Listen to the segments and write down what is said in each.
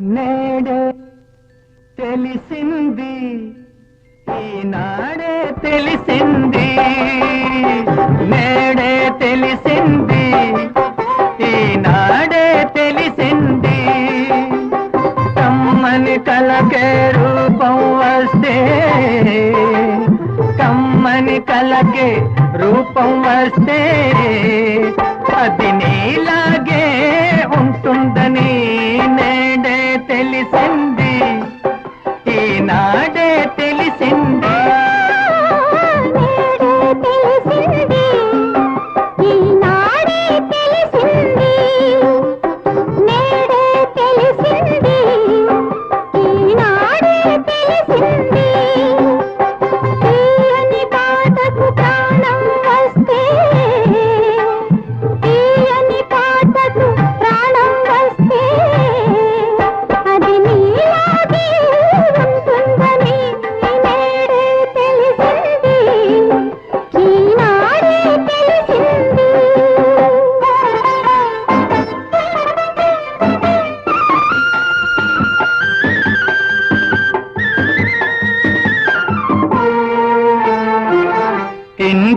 నేడే తెలిసింది ఈనాడే తెలిసింది. నేడే తెలిసింది ఈనాడే తెలిసింది. కమ్మని కలకే రూపం వస్తే కమ్మని కలకే రూపం వస్తే అది తెలిసింది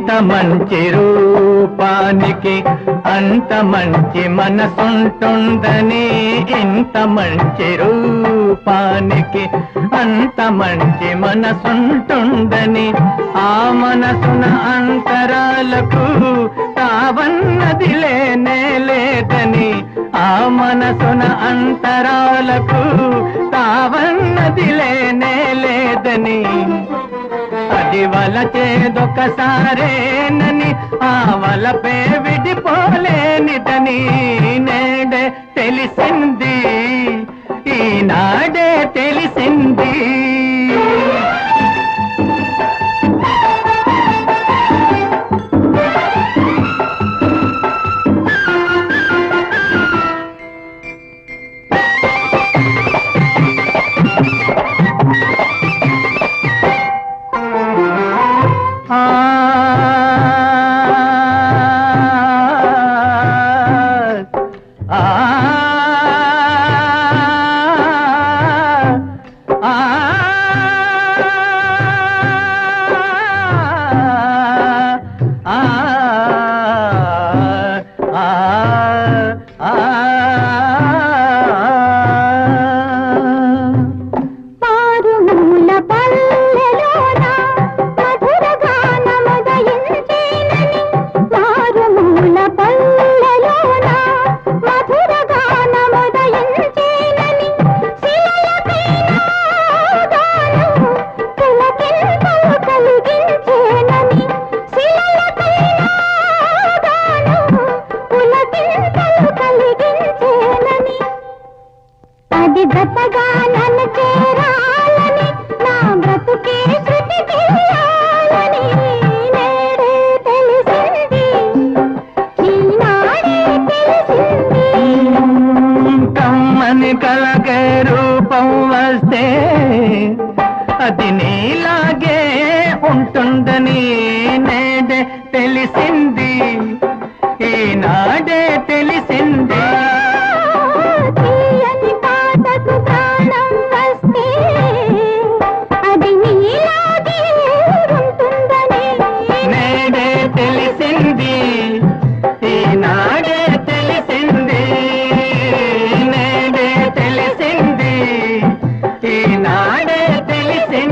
ఇంత మంచి రూపానికి అంత మంచి మనసుంటుందని ఇంత మంచి రూపానికి అంత మంచి మనసుంటుందని ఆ మనసున అంతరాలకు తావన్నది లేనే లేదని ఆ మనసున అంతరాలకు తావన్నది లేనే లేదని. అది వలచేదొకసారేనని ఆ వలపే విడిపోలేనిదని నేడే తెలిసింది. ఈనాడే తెలిసింది. आ కలకే రూపం వస్తే అది నీలాగే ఉంటుందని నేడే తెలిసింది. ఈనాడే తెలి